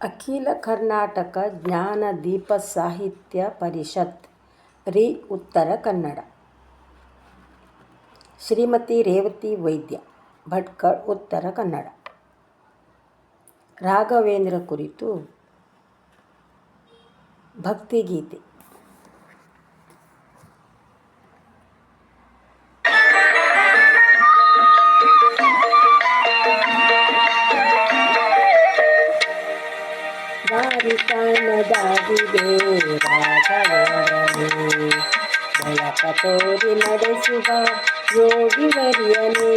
ಅಖಿಲ ಕರ್ನಾಟಕ ಜ್ಞಾನದೀಪ ಸಾಹಿತ್ಯ ಪರಿಷತ್, ರೀ ಉತ್ತರ ಕನ್ನಡ. ಶ್ರೀಮತಿ ರೇವತಿ ವೈದ್ಯ, ಭಟ್ಕಳ್ ಉತ್ತರ ಕನ್ನಡ. ರಾಘವೇಂದ್ರ ಕುರಿತು ಭಕ್ತಿಗೀತೆ. ಕಾಣದಾಗಿದೆ ರಾಘವೇಂದ್ರನೇ ಬೆಳಕ ತೋರಿ ನಡೆಸುವ ಯೋಗಿವರ್ಯನೇ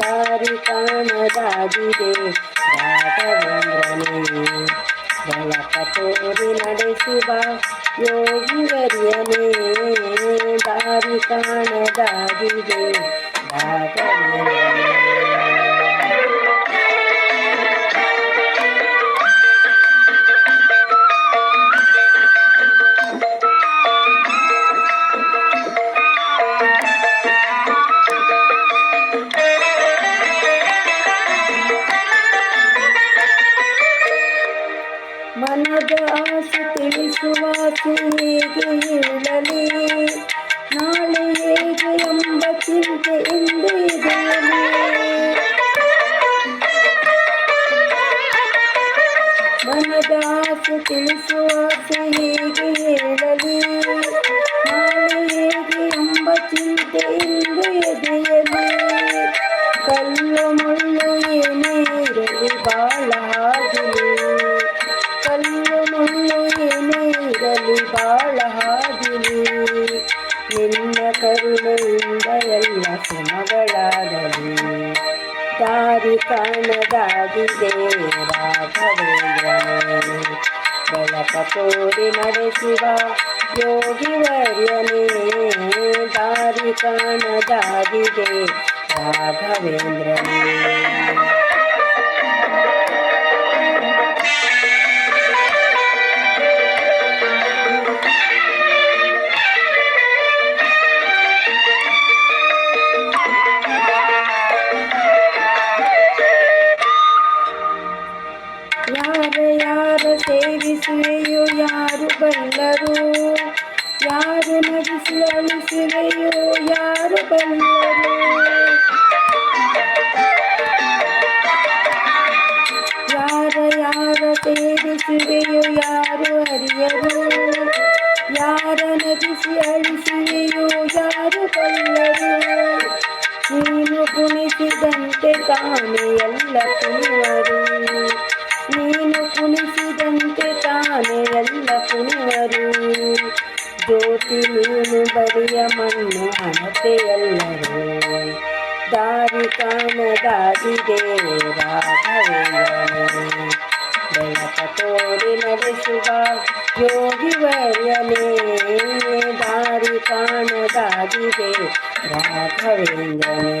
ದಾರಿ ಕಾಣದಾಗಿದೆ ರಾಘವೇಂದ್ರನೇ ಬೆಳಕ ತೋರಿ ನಡೆಸುವ ಯೋಗಿವರ್ಯನೇ ದಾರಿ ಕಾಣದಾಗಿದೆ ರಾಘವೇಂದ್ರನೇ ಮನದ ಆಸೆ ತಿಳಿಸುವ ಹೇಗೆ ಹೇಳಲಿ ನಾಳೆ ಹೇಗೆ ಎಂಬ ಚಿಂತೆ ಎಂದು ಇದೆಯಲಿ ಮನದ ಆಸೆ ತಿಳಿಸುವ ಹೇಗೆ ಹೇಳಲಿ ನಾಳೆ ಹೇಗೆ ಎಂಬ ಚಿಂತೆ ಎಂದು ಎದೆಯಲಿ ಕಲ್ಲು ಮುಳ್ಳು ಏನೇ ಇರಲಿ ಬಾಳ ಇರಲಿ ಬಾಳ ಹಾದಿಲಿ ನಿನ್ನ ಕರುಣೆಯಿಂದ ಎಲ್ಲ ಸುಮಗಳಾಗಲಿ. ದಾರಿ ಕಾಣದಾಗಿದೆ ರಾಘವೇಂದ್ರನೇ ಬೆಳಕ ತೋರಿ ನಡೆಸುವ ಯೋಗಿವರ್ಯನೇ ದಾರಿ ಕಾಣದಾಗಿದೆ ರಾಘವೇಂದ್ರನೇ. ಬಲ್ಲರು ಯಾರು ನಗಿಸಿ ಅಳಿಸುವೆಯೋ ಯಾರು ಬಲ್ಲರು ಯಾರ ಯಾರ ಸೇವಿಸುವೆಯೋ ಯಾರು ಅರಿಯರು ಯಾರ ನಗಿಸಿ ಅಳಿಸುವೆಯೋ ಯಾರು ಬಲ್ಲರು ನೀನು ಕುಣಿಸಿದಂತೆ ತಾನೇ ಎಲ್ಲ ಕುಣಿವರು ನೀನು ಕುಣಿಸಿದಂತೆ ತಾನೇ ಎಲ್ಲ ಕುಣಿವರು ಜ್ಯೋತಿ ನೀನು ಬರಿಯ ಮಣ್ಣು ಹಣತೆ ಎಲ್ಲರೂ ದಾರಿ ಕಾಣದಾಗಿದೆ ರಾಘವೇಂದ್ರನೇ ಬೆಳಕ ತೋರಿ ನಡೆಸುವ ಯೋಗಿವರ್ಯನೇ ದಾರಿ ಕಾಣದಾಗಿದೆ ರಾಘವೇಂದ್ರನೇ